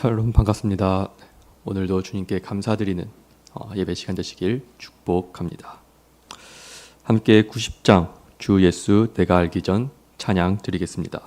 샬롬 반갑습니다. 오늘도 주님께 감사드리는 어, 예배 시간 되시길 축복합니다. 함께 90장 주 예수 내가 알기 전 찬양 드리겠습니다.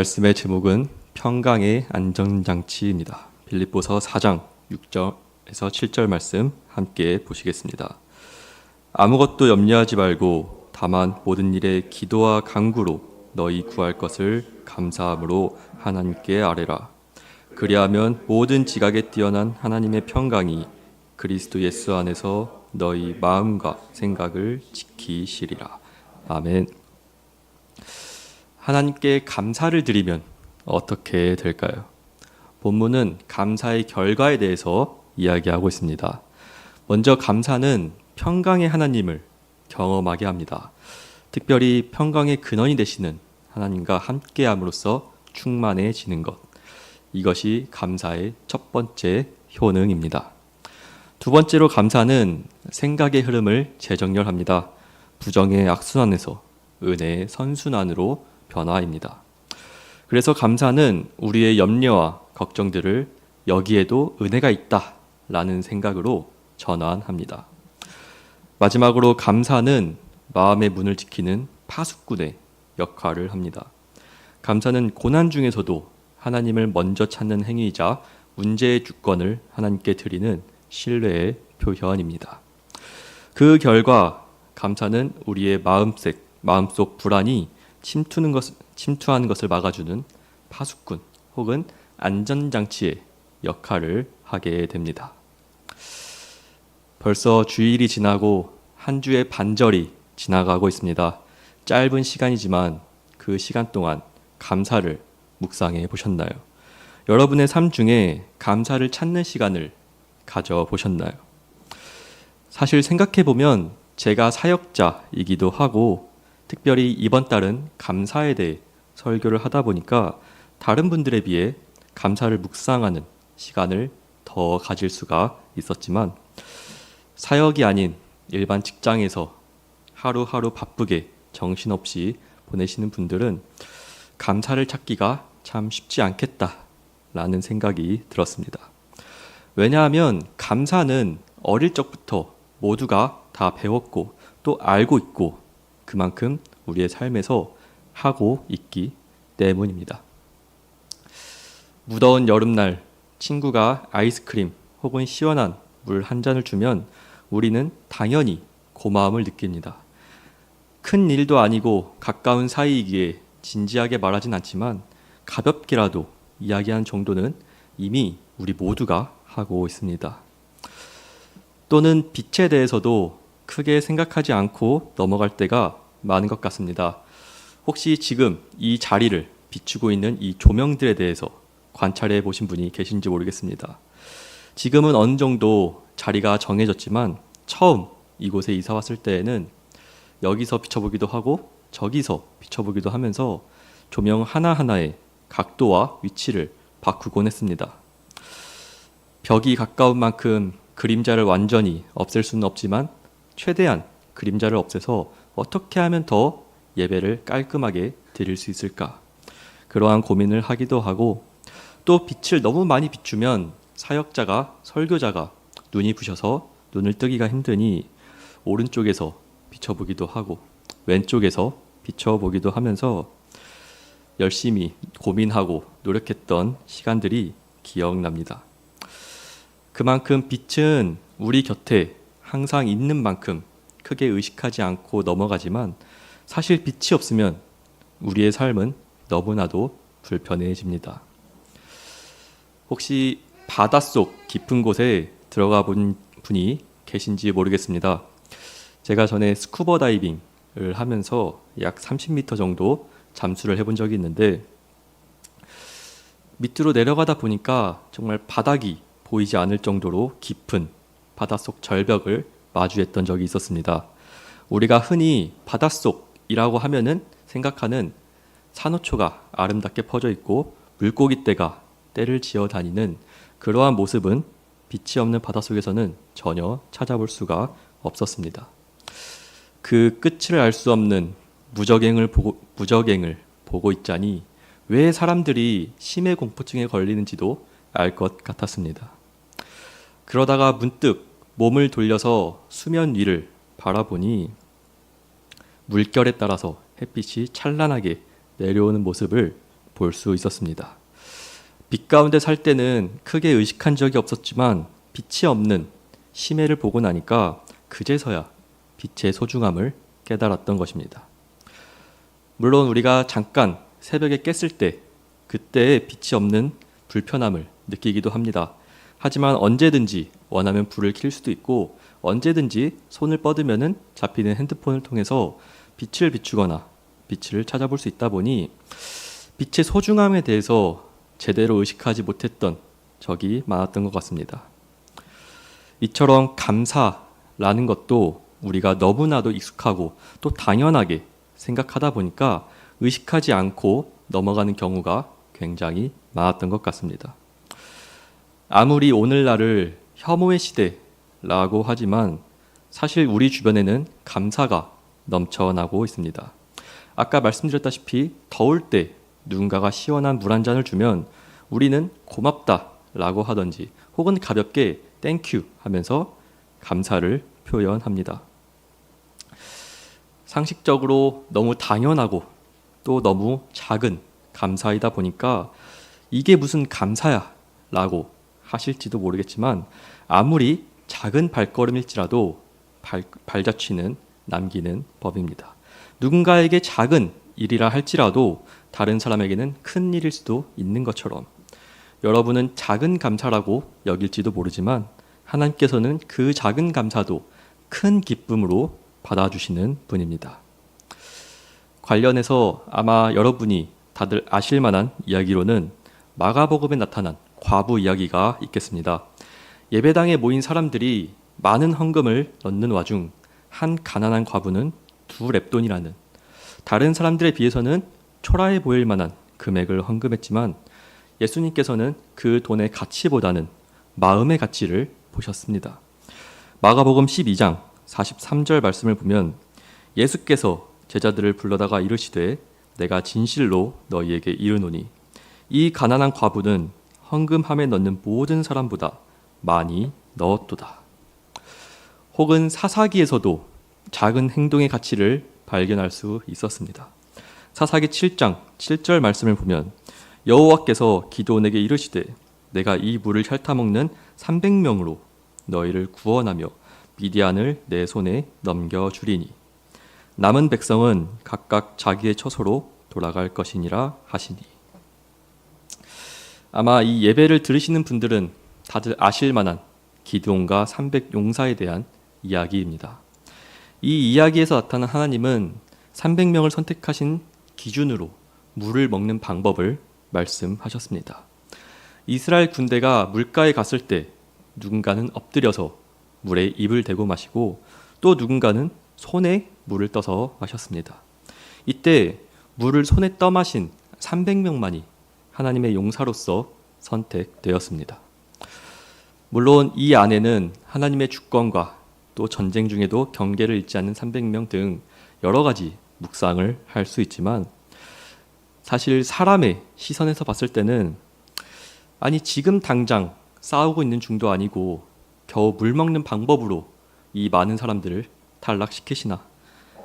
말씀의 제목은 평강의 안전장치입니다. 빌립보서 4장 6절에서 7절 말씀 함께 보시겠습니다. 아무것도 염려하지 말고 다만 모든 일에 기도와 간구로 너희 구할 것을 감사함으로 하나님께 아뢰라. 그리하면 모든 지각에 뛰어난 하나님의 평강이 그리스도 예수 안에서 너희 마음과 생각을 지키시리라. 아멘. 하나님께 감사를 드리면 어떻게 될까요? 본문은 감사의 결과에 대해서 이야기하고 있습니다. 먼저 감사는 평강의 하나님을 경험하게 합니다. 특별히 평강의 근원이 되시는 하나님과 함께함으로써 충만해지는 것. 이것이 감사의 첫 번째 효능입니다. 두 번째로 감사는 생각의 흐름을 재정렬합니다. 부정의 악순환에서 은혜의 선순환으로 변화입니다. 그래서 감사는 우리의 염려와 걱정들을 여기에도 은혜가 있다 라는 생각으로 전환합니다. 마지막으로 감사는 마음의 문을 지키는 파수꾼의 역할을 합니다. 감사는 고난 중에서도 하나님을 먼저 찾는 행위이자 문제의 주권을 하나님께 드리는 신뢰의 표현입니다. 그 결과 감사는 우리의 마음색, 마음속 불안이 침투는 것, 침투하는 것을 막아주는 파수꾼 혹은 안전장치의 역할을 하게 됩니다. 벌써 주일이 지나고 한 주의 반절이 지나가고 있습니다. 짧은 시간이지만 그 시간 동안 감사를 묵상해 보셨나요? 여러분의 삶 중에 감사를 찾는 시간을 가져 보셨나요? 사실 생각해 보면 제가 사역자이기도 하고 특별히 이번 달은 감사에 대해 설교를 하다 보니까 다른 분들에 비해 감사를 묵상하는 시간을 더 가질 수가 있었지만 사역이 아닌 일반 직장에서 하루하루 바쁘게 정신없이 보내시는 분들은 감사를 찾기가 참 쉽지 않겠다라는 생각이 들었습니다. 왜냐하면 감사는 어릴 적부터 모두가 다 배웠고 또 알고 있고 그만큼 우리의 삶에서 하고 있기 때문입니다. 무더운 여름날 친구가 아이스크림 혹은 시원한 물 한 잔을 주면 우리는 당연히 고마움을 느낍니다. 큰 일도 아니고 가까운 사이이기에 진지하게 말하진 않지만 가볍게라도 이야기한 정도는 이미 우리 모두가 하고 있습니다. 또는 빛에 대해서도 크게 생각하지 않고 넘어갈 때가 많은 것 같습니다. 혹시 지금 이 자리를 비추고 있는 이 조명들에 대해서 관찰해 보신 분이 계신지 모르겠습니다. 지금은 어느 정도 자리가 정해졌지만 처음 이곳에 이사 왔을 때에는 여기서 비춰보기도 하고 저기서 비춰보기도 하면서 조명 하나하나의 각도와 위치를 바꾸곤 했습니다. 벽이 가까운 만큼 그림자를 완전히 없앨 수는 없지만 최대한 그림자를 없애서 어떻게 하면 더 예배를 깔끔하게 드릴 수 있을까? 그러한 고민을 하기도 하고 또 빛을 너무 많이 비추면 사역자가 설교자가 눈이 부셔서 눈을 뜨기가 힘드니 오른쪽에서 비춰보기도 하고 왼쪽에서 비춰보기도 하면서 열심히 고민하고 노력했던 시간들이 기억납니다. 그만큼 빛은 우리 곁에 항상 있는 만큼 크게 의식하지 않고 넘어가지만 사실 빛이 없으면 우리의 삶은 너무나도 불편해집니다. 혹시 바닷속 깊은 곳에 들어가 본 분이 계신지 모르겠습니다. 제가 전에 스쿠버 다이빙을 하면서 약 30m 정도 잠수를 해본 적이 있는데 밑으로 내려가다 보니까 정말 바닥이 보이지 않을 정도로 깊은 바닷속 절벽을 마주했던 적이 있었습니다. 우리가 흔히 바닷속이라고 하면은 생각하는 산호초가 아름답게 퍼져 있고 물고기 떼가 떼를 지어 다니는 그러한 모습은 빛이 없는 바닷속에서는 전혀 찾아볼 수가 없었습니다. 그 끝을 알 수 없는 무적행을 보고 무적행을 보고 있자니 왜 사람들이 심해 공포증에 걸리는지도 알 것 같았습니다. 그러다가 문득 몸을 돌려서 수면 위를 바라보니 물결에 따라서 햇빛이 찬란하게 내려오는 모습을 볼 수 있었습니다. 빛 가운데 살 때는 크게 의식한 적이 없었지만 빛이 없는 심해를 보고 나니까 그제서야 빛의 소중함을 깨달았던 것입니다. 물론 우리가 잠깐 새벽에 깼을 때 그때의 빛이 없는 불편함을 느끼기도 합니다. 하지만 언제든지 원하면 불을 켤 수도 있고 언제든지 손을 뻗으면은 잡히는 핸드폰을 통해서 빛을 비추거나 빛을 찾아볼 수 있다 보니 빛의 소중함에 대해서 제대로 의식하지 못했던 적이 많았던 것 같습니다. 이처럼 감사라는 것도 우리가 너무나도 익숙하고 또 당연하게 생각하다 보니까 의식하지 않고 넘어가는 경우가 굉장히 많았던 것 같습니다. 아무리 오늘날을 혐오의 시대라고 하지만 사실 우리 주변에는 감사가 넘쳐나고 있습니다. 아까 말씀드렸다시피 더울 때 누군가가 시원한 물 한 잔을 주면 우리는 고맙다라고 하던지 혹은 가볍게 땡큐 하면서 감사를 표현합니다. 상식적으로 너무 당연하고 또 너무 작은 감사이다 보니까 이게 무슨 감사야 라고 하실지도 모르겠지만 아무리 작은 발걸음일지라도 발, 발자취는 남기는 법입니다. 누군가에게 작은 일이라 할지라도 다른 사람에게는 큰 일일 수도 있는 것처럼 여러분은 작은 감사라고 여길지도 모르지만 하나님께서는 그 작은 감사도 큰 기쁨으로 받아주시는 분입니다. 관련해서 아마 여러분이 다들 아실 만한 이야기로는 마가복음에 나타난 과부 이야기가 있겠습니다. 예배당에 모인 사람들이 많은 헌금을 넣는 와중 한 가난한 과부는 두 랩돈이라는 다른 사람들에 비해서는 초라해 보일 만한 금액을 헌금했지만 예수님께서는 그 돈의 가치보다는 마음의 가치를 보셨습니다. 마가복음 12장 43절 말씀을 보면 예수께서 제자들을 불러다가 이르시되 내가 진실로 너희에게 이르노니 이 가난한 과부는 헌금함에 넣는 모든 사람보다 많이 넣었도다. 혹은 사사기에서도 작은 행동의 가치를 발견할 수 있었습니다. 사사기 7장 7절 말씀을 보면 여호와께서 기도원에게 이르시되 내가 이 물을 핥아 먹는 300명으로 너희를 구원하며 미디안을 내 손에 넘겨 주리니 남은 백성은 각각 자기의 처소로 돌아갈 것이니라 하시니 아마 이 예배를 들으시는 분들은 다들 아실 만한 기드온과 300 용사에 대한 이야기입니다. 이 이야기에서 나타난 하나님은 300명을 선택하신 기준으로 물을 먹는 방법을 말씀하셨습니다. 이스라엘 군대가 물가에 갔을 때 누군가는 엎드려서 물에 입을 대고 마시고 또 누군가는 손에 물을 떠서 마셨습니다. 이때 물을 손에 떠 마신 300명만이 하나님의 용사로서 선택되었습니다. 물론 이 안에는 하나님의 주권과 또 전쟁 중에도 경계를 잃지 않는 300명 등 여러 가지 묵상을 할 수 있지만 사실 사람의 시선에서 봤을 때는 아니 지금 당장 싸우고 있는 중도 아니고 겨우 물 먹는 방법으로 이 많은 사람들을 탈락시키시나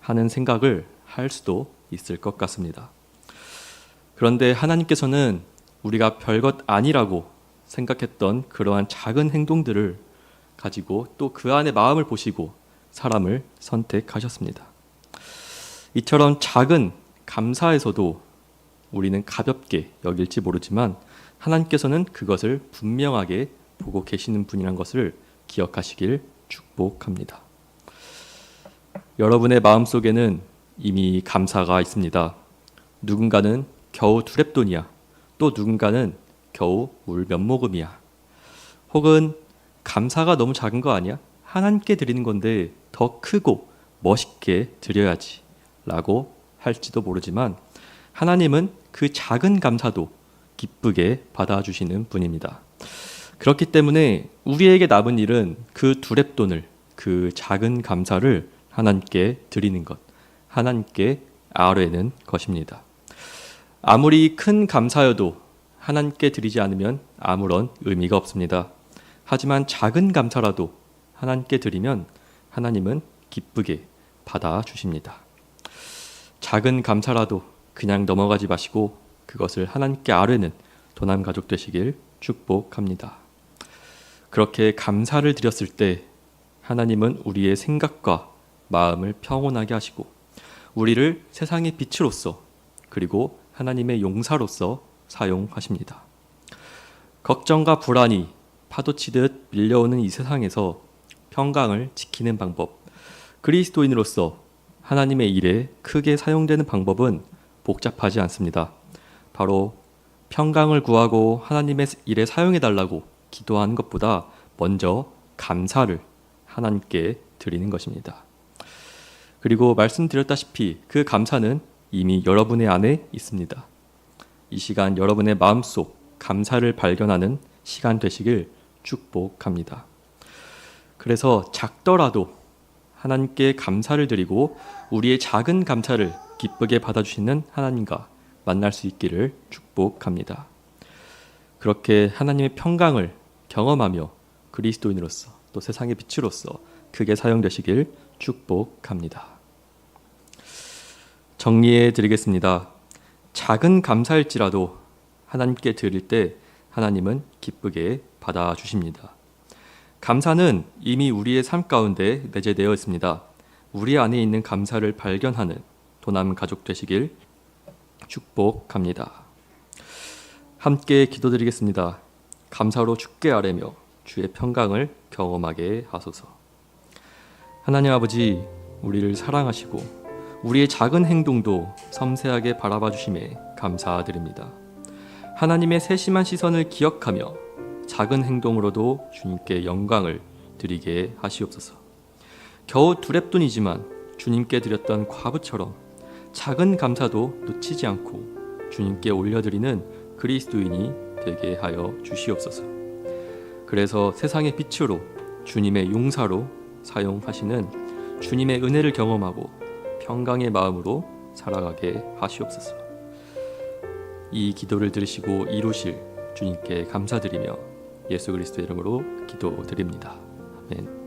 하는 생각을 할 수도 있을 것 같습니다. 그런데 하나님께서는 우리가 별것 아니라고 생각했던 그러한 작은 행동들을 가지고 또 그 안에 마음을 보시고 사람을 선택하셨습니다. 이처럼 작은 감사에서도 우리는 가볍게 여길지 모르지만 하나님께서는 그것을 분명하게 보고 계시는 분이란 것을 기억하시길 축복합니다. 여러분의 마음속에는 이미 감사가 있습니다. 누군가는 겨우 두 랩돈이야. 또 누군가는 겨우 물 몇 모금이야. 혹은 감사가 너무 작은 거 아니야? 하나님께 드리는 건데 더 크고 멋있게 드려야지. 라고 할지도 모르지만 하나님은 그 작은 감사도 기쁘게 받아주시는 분입니다. 그렇기 때문에 우리에게 남은 일은 그 두 랩돈을 그 작은 감사를 하나님께 드리는 것, 하나님께 아뢰는 것입니다. 아무리 큰 감사여도 하나님께 드리지 않으면 아무런 의미가 없습니다. 하지만 작은 감사라도 하나님께 드리면 하나님은 기쁘게 받아 주십니다. 작은 감사라도 그냥 넘어가지 마시고 그것을 하나님께 아뢰는 도남 가족 되시길 축복합니다. 그렇게 감사를 드렸을 때 하나님은 우리의 생각과 마음을 평온하게 하시고 우리를 세상의 빛으로서 그리고 하나님의 용사로서 사용하십니다. 걱정과 불안이 파도치듯 밀려오는 이 세상에서 평강을 지키는 방법, 그리스도인으로서 하나님의 일에 크게 사용되는 방법은 복잡하지 않습니다. 바로 평강을 구하고 하나님의 일에 사용해 달라고 기도하는 것보다 먼저 감사를 하나님께 드리는 것입니다. 그리고 말씀드렸다시피 그 감사는 이미 여러분의 안에 있습니다. 이 시간 여러분의 마음속 감사를 발견하는 시간 되시길 축복합니다. 그래서 작더라도 하나님께 감사를 드리고 우리의 작은 감사를 기쁘게 받아주시는 하나님과 만날 수 있기를 축복합니다. 그렇게 하나님의 평강을 경험하며 그리스도인으로서 또 세상의 빛으로서 크게 사용되시길 축복합니다. 정리해 드리겠습니다. 작은 감사일지라도 하나님께 드릴 때 하나님은 기쁘게 받아 주십니다. 감사는 이미 우리의 삶 가운데 내재되어 있습니다. 우리 안에 있는 감사를 발견하는 도남 가족 되시길 축복합니다. 함께 기도드리겠습니다. 감사로 주께 아뢰며 주의 평강을 경험하게 하소서. 하나님 아버지, 우리를 사랑하시고 우리의 작은 행동도 섬세하게 바라봐 주심에 감사드립니다. 하나님의 세심한 시선을 기억하며 작은 행동으로도 주님께 영광을 드리게 하시옵소서. 겨우 두 랩돈이지만 주님께 드렸던 과부처럼 작은 감사도 놓치지 않고 주님께 올려드리는 그리스도인이 되게 하여 주시옵소서. 그래서 세상의 빛으로 주님의 용사로 사용하시는 주님의 은혜를 경험하고 평강의 마음으로 살아가게 하시옵소서. 이 기도를 들으시고 이루실 주님께 감사드리며 예수 그리스도의 이름으로 기도드립니다. 아멘.